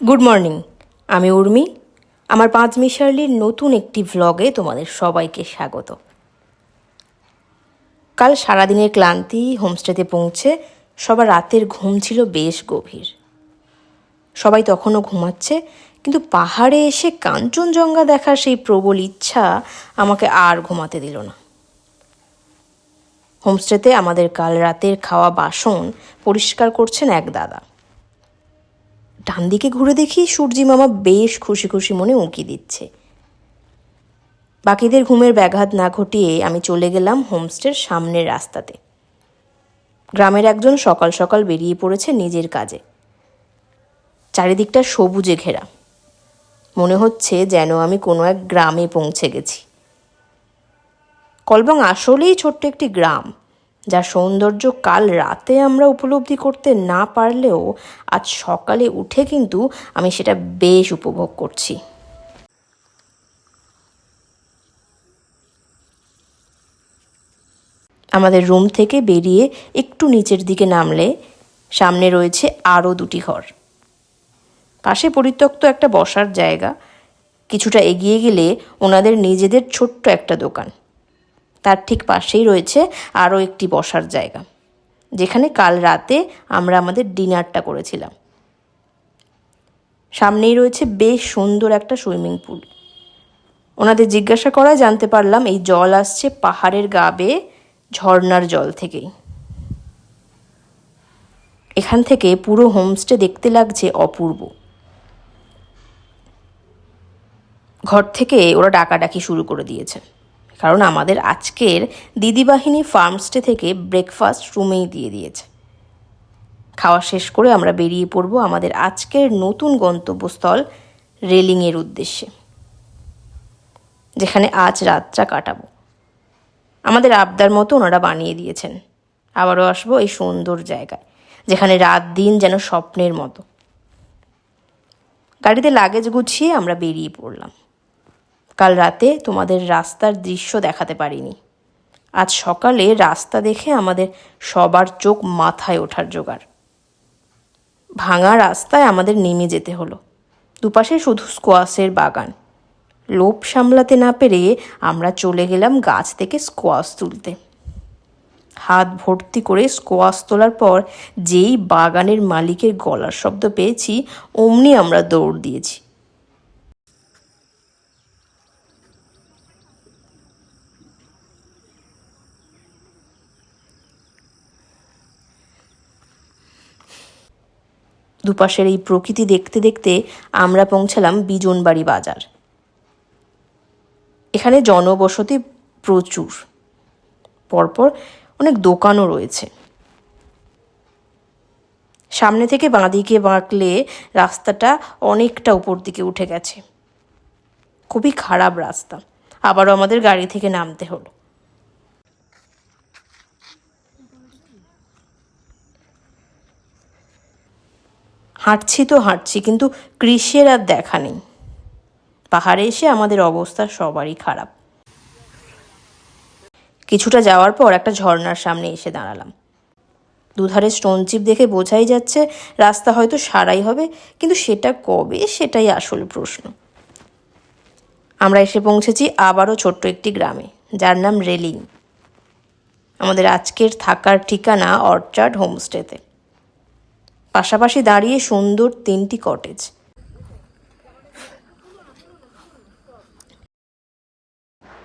Good morning আমি উর্মি। আমার পাঁচ মিশার্লির নতুন একটি ভ্লগে তোমাদের সবাইকে স্বাগত। কাল সারাদিনের ক্লান্তি হোমস্টেতে পৌঁছে সবার রাতের ঘুম ছিল বেশ গভীর। সবাই তখনও ঘুমাচ্ছে, কিন্তু পাহাড়ে এসে কাঞ্চনজঙ্ঘা দেখার সেই প্রবল ইচ্ছা আমাকে আর ঘুমাতে দিল না। হোমস্টেতে আমাদের কাল রাতের খাওয়া বাসন পরিষ্কার করছেন এক দাদা। ডান দিকে ঘুরে দেখি সূর্যি মামা বেশ খুশি খুশি মনে উঁকি দিচ্ছে। বাকিদের ঘুমের ব্যাঘাত না ঘটিয়ে আমি চলে গেলাম হোমস্টের সামনের রাস্তাতে। গ্রামের একজন সকাল সকাল বেরিয়ে পড়েছে নিজের কাজে। চারিদিকটা সবুজে ঘেরা। মনে হচ্ছে যেন আমি কোনো এক গ্রামে পৌঁছে গেছি। কলবং আসলেই ছোট্ট একটি গ্রাম। যার সৌন্দর্য কাল রাতে আমরা উপলব্ধি করতে না পারলেও আজ সকালে উঠে কিন্তু আমি সেটা বেশ উপভোগ করছি। আমাদের রুম থেকে বেরিয়ে একটু নিচের দিকে নামলে সামনে রয়েছে আরও দুটি ঘর। পাশে পরিত্যক্ত একটা বসার জায়গা। কিছুটা এগিয়ে গেলে ওনাদের নিজেদের ছোট্ট একটা দোকান। তার ঠিক পাশেই রয়েছে আরও একটি বসার জায়গা, যেখানে কাল রাতে আমরা আমাদের ডিনারটা করেছিলাম। সামনেই রয়েছে বেশ সুন্দর একটা সুইমিং পুল। ওনাদের জিজ্ঞাসা করায় জানতে পারলাম এই জল আসছে পাহাড়ের গা বেয়ে ঝর্নার জল থেকেই। এখান থেকে পুরো হোমস্টে দেখতে লাগছে অপূর্ব। ঘর থেকে ওরা ডাকাডাকি শুরু করে দিয়েছে। কারণ আমাদের আজকের দিদিবাহিনী ফার্মস্টে থেকে ব্রেকফাস্ট রুমেই দিয়ে দিয়েছে। খাওয়া শেষ করে আমরা বেরিয়ে পড়ব আমাদের আজকের নতুন গন্তব্যস্থল রেলিংয়ের উদ্দেশ্যে, যেখানে আজ রাতটা কাটাবো। আমাদের আবদার মতো ওনারা বানিয়ে দিয়েছেন। আবারও আসব এই সুন্দর জায়গায়, যেখানে রাত দিন যেন স্বপ্নের মতো। গাড়িতে লাগেজ গুছিয়ে আমরা বেরিয়ে পড়লাম। কাল রাতে তোমাদের রাস্তার দৃশ্য দেখাতে পারিনি। আজ সকালে রাস্তা দেখে আমাদের সবার চোখ মাথায় ওঠার জোগাড়। ভাঙা রাস্তায় আমাদের নেমে যেতে হলো। দুপাশে শুধু স্কোয়াশের বাগান। লোভ সামলাতে না পেরে আমরা চলে গেলাম গাছ থেকে স্কোয়াশ তুলতে। হাত ভর্তি করে স্কোয়াশ তোলার পর যেই বাগানের মালিকের গলার শব্দ পেয়েছি, অমনি আমরা দৌড় দিয়েছি। দুপাশের এই প্রকৃতি দেখতে দেখতে আমরা পৌঁছালাম বিজনবাড়ি বাজার। এখানে জনবসতি প্রচুর। পরপর অনেক দোকানও রয়েছে। সামনে থেকে বাঁদিকে বাঁকলে রাস্তাটা অনেকটা উপর দিকে উঠে গেছে। খুবই খারাপ রাস্তা। আবারও আমাদের গাড়ি থেকে নামতে হলো। হাঁটছি তো হাঁটছি, কিন্তু কৃষির আর দেখা নেই। পাহাড়ে এসে আমাদের অবস্থা সবারই খারাপ। কিছুটা যাওয়ার পর একটা ঝর্ণার সামনে এসে দাঁড়ালাম। দুধারে স্টোন চিপ দেখে বোঝাই যাচ্ছে, রাস্তা হয়তো সারাই হবে, কিন্তু সেটা কবে সেটাই আসল প্রশ্ন। আমরা এসে পৌঁছেছি আবারও ছোট্ট একটি গ্রামে, যার নাম রেলিং। আমাদের আজকের থাকার ঠিকানা অর্চার্ড হোমস্টেতে। পাশাপাশি দাঁড়িয়ে সুন্দর তিনটি কটেজ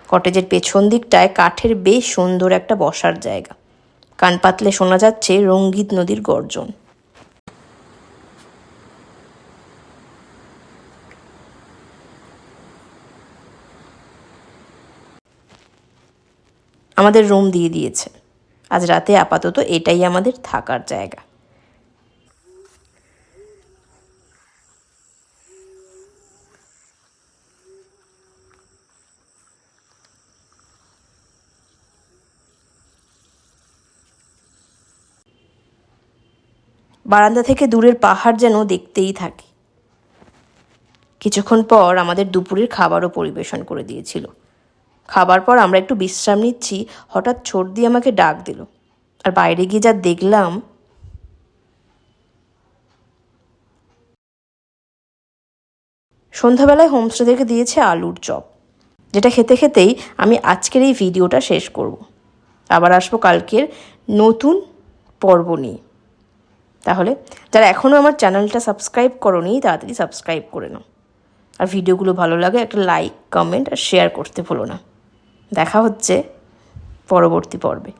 কটেজের পেছন দিকটায় কাঠের বেশ সুন্দর একটা বসার জায়গা। কান পাতলে শোনা যাচ্ছে রঙ্গিত নদীর গর্জন। আমাদের রুম দিয়ে দিয়েছে। আজ রাতে আপাতত এটাই আমাদের থাকার জায়গা। বারান্দা থেকে দূরের পাহাড় যেন দেখতেই থাকে। কিছুক্ষণ পর আমাদের দুপুরের খাবারও পরিবেশন করে দিয়েছিল। খাবার পর আমরা একটু বিশ্রাম নিচ্ছি, হঠাৎ দিয়ে আমাকে ডাক দিল। আর বাইরে গিয়ে যা দেখলাম সন্ধ্যাবেলায় হোমস্টে থেকে দিয়েছে আলুর চপ, যেটা খেতে খেতেই আমি আজকের এই ভিডিওটা শেষ করব। আবার আসব কালকের নতুন পর্ব নিয়ে। তাহলে যারা এখনও আমার চ্যানেলটা সাবস্ক্রাইব করোনি, তাড়াতাড়ি সাবস্ক্রাইব করে নাও। আর ভিডিওগুলো ভালো লাগে, একটা লাইক কমেন্ট আর শেয়ার করতে ভুলো না। দেখা হচ্ছে পরবর্তী পর্বে।